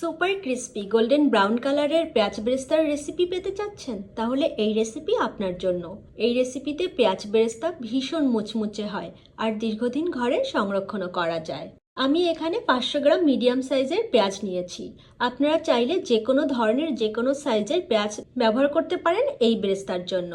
Super crispy golden brown কালারের পেঁয়াজ বেরেস্তার recipe পেতে চাচ্ছেন? তাহলে এই রেসিপি আপনার জন্য। এই রেসিপিতে পেঁয়াজ বেরেস্তা ভীষণ মুচমুচে হয় আর দীর্ঘদিন ঘরে সংরক্ষণও করা যায়। আমি এখানে পাঁচশো গ্রাম মিডিয়াম সাইজের পেঁয়াজ নিয়েছি। আপনারা চাইলে যে কোনো ধরনের যে কোনো সাইজের পেঁয়াজ ব্যবহার করতে পারেন এই বেরেস্তার জন্য।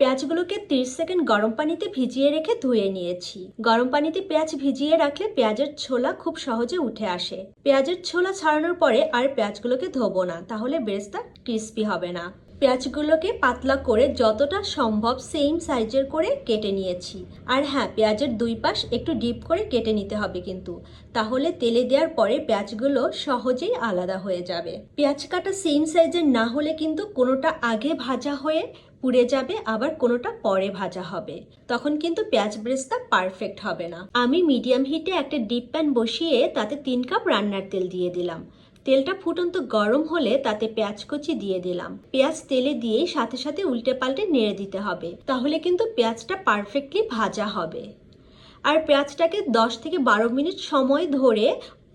পেঁয়াজগুলোকে 30 সেকেন্ড গরম পানিতে ভিজিয়ে রেখে ধুয়ে নিয়েছি। গরম পানিতে পেঁয়াজ ভিজিয়ে রাখলে পেঁয়াজের ছোলা খুব সহজে উঠে আসে। পেঁয়াজের ছোলা ছাড়ানোর পরে আর পেঁয়াজগুলোকে ধোবো না, তাহলে বেরেস্তা ক্রিস্পি হবে না। পেঁয়াজগুলোকে পাতলা করে যতটা সম্ভব সেম সাইজের করে কেটে নিয়েছি। আর হ্যাঁ পেঁয়াজের দুই পাশ একটু ডিপ করে কেটে নিতে হবে কিন্তু। তাহলে তেলে দেওয়ার পরে পেঁয়াজগুলো সহজেই আলাদা হয়ে যাবে। পেঁয়াজ কাটা সেম সাইজের না হলে কিন্তু কোনোটা আগে ভাজা হয়ে পুড়ে যাবে, আবার কোনোটা পরে ভাজা হবে। তখন কিন্তু পেঁয়াজ ব্রেস্তা পারফেক্ট হবে না। আমি মিডিয়াম হিটে একটা ডিপ প্যান বসিয়ে তাতে তিন কাপ রান্নার তেল দিয়ে দিলাম। তেলটা ফুটন্ত গরম হলে তাতে পেঁয়াজ কুচি দিয়ে দিলাম। পেঁয়াজ তেলে দিয়ে সাথে সাথে উল্টে পাল্টে নেড়ে দিতে হবে। তাহলে কিন্তু পেঁয়াজটা পারফেক্টলি ভাজা হবে। আর পেঁয়াজটাকে দশ থেকে বারো মিনিট সময় ধরে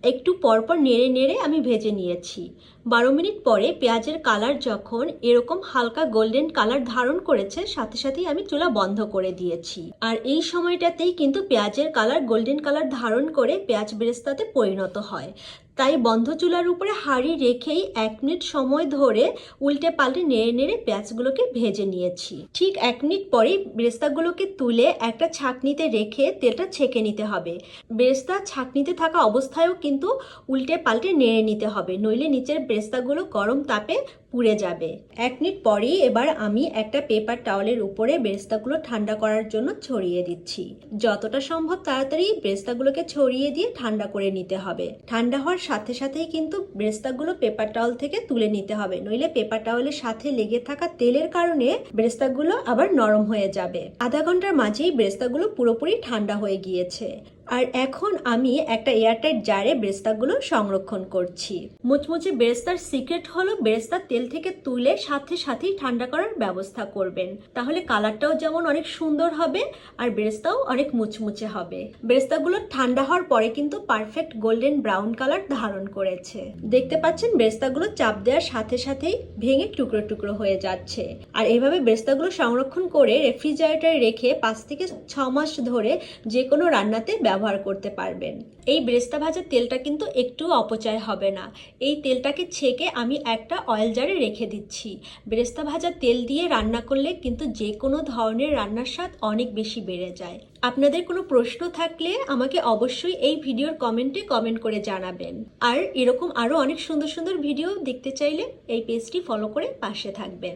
একটু পরপর নেড়ে নেড়ে আমি ভেজে নিয়েছি। বারো মিনিট পরে পেঁয়াজের কালার যখন এরকম হালকা গোল্ডেন কালার ধারণ করেছে, সাথে সাথেই আমি চুলা বন্ধ করে দিয়েছি। আর এই সময়টাতেই কিন্তু পেঁয়াজের কালার গোল্ডেন কালার ধারণ করে পেঁয়াজ বেরেস্তাতে পরিণত হয়। তাই বন্ধ চুলার উপরে হাঁড়ি রেখেই এক মিনিট সময় ধরে উল্টে পাল্টে নেড়ে নেড়ে পেঁয়াজগুলোকে ভেজে নিয়েছি। ঠিক এক মিনিট পরেই বেরেস্তাগুলোকে তুলে একটা ছাঁকনিতে রেখে তেলটা ছেঁকে নিতে হবে। বেরেস্তা ছাঁকনিতে থাকা অবস্থায়ও কিন্তু উল্টে পাল্টে নেড়ে নিতে হবে, নইলে নিচের বেরেস্তাগুলো গরম তাপে পুড়ে যাবে। এক মিনিট পরেই এবার আমি একটা পেপার টাওয়ালের উপরে বেরেস্তাগুলো ঠান্ডা করার জন্য ছড়িয়ে দিচ্ছি। যতটা সম্ভব তাড়াতাড়ি বেরেস্তাগুলোকে ছড়িয়ে দিয়ে ঠান্ডা করে নিতে হবে। ঠান্ডা হওয়ার সাথে সাথেই কিন্তু ব্রেস্তাগুলো পেপার টাওয়াল থেকে তুলে নিতে হবে। নইলে পেপার টাওয়ালের সাথে লেগে থাকা তেলের কারণে ব্রেস্তাগুলো আবার নরম হয়ে যাবে। আধা ঘণ্টার মাঝেই ব্রেস্তাগুলো পুরোপুরি ঠান্ডা হয়ে গিয়েছে। আর এখন আমি একটা এয়ারটাইট জারে বেরেস্তাগুলো সংরক্ষণ করছি। মুচমুচে বেরেস্তার সিক্রেট হলো বেরেস্তা তেল থেকে তুলে সাথে সাথেই ঠান্ডা করার ব্যবস্থা করবেন। তাহলে কালারটাও যেমন অনেক সুন্দর হবে, আর বেরেস্তাও অনেক মুচমুচে হবে। বেরেস্তাগুলো ঠান্ডা হওয়ার পরে কিন্তু পারফেক্ট গোল্ডেন ব্রাউন কালার ধারণ করেছে। দেখতে পাচ্ছেন বেরেস্তাগুলো চাপ দেওয়ার সাথে সাথেই ভেঙে টুকরো টুকরো হয়ে যাচ্ছে। আর এইভাবে বেরেস্তাগুলো সংরক্ষণ করে রেফ্রিজারেটরে রেখে পাঁচ থেকে ছ মাস ধরে যে কোনো রান্নাতে ব্যবহার করতে পারবেন। এই বেরেস্তা ভাজার তেলটা কিন্তু একটু অপচয় হবে না। এই তেলটাকে ছেঁকে আমি একটা অয়েল জারে রেখে দিচ্ছি। বেরেস্তা ভাজা তেল দিয়ে রান্না করলে কিন্তু যে কোনো ধরনের রান্নার স্বাদ অনেক বেশি বেড়ে যায়। আপনাদের কোনো প্রশ্ন থাকলে আমাকে অবশ্যই এই ভিডিওর কমেন্টে কমেন্ট করে জানাবেন। আর এরকম আরও অনেক সুন্দর সুন্দর ভিডিও দেখতে চাইলে এই পেজটি ফলো করে পাশে থাকবেন।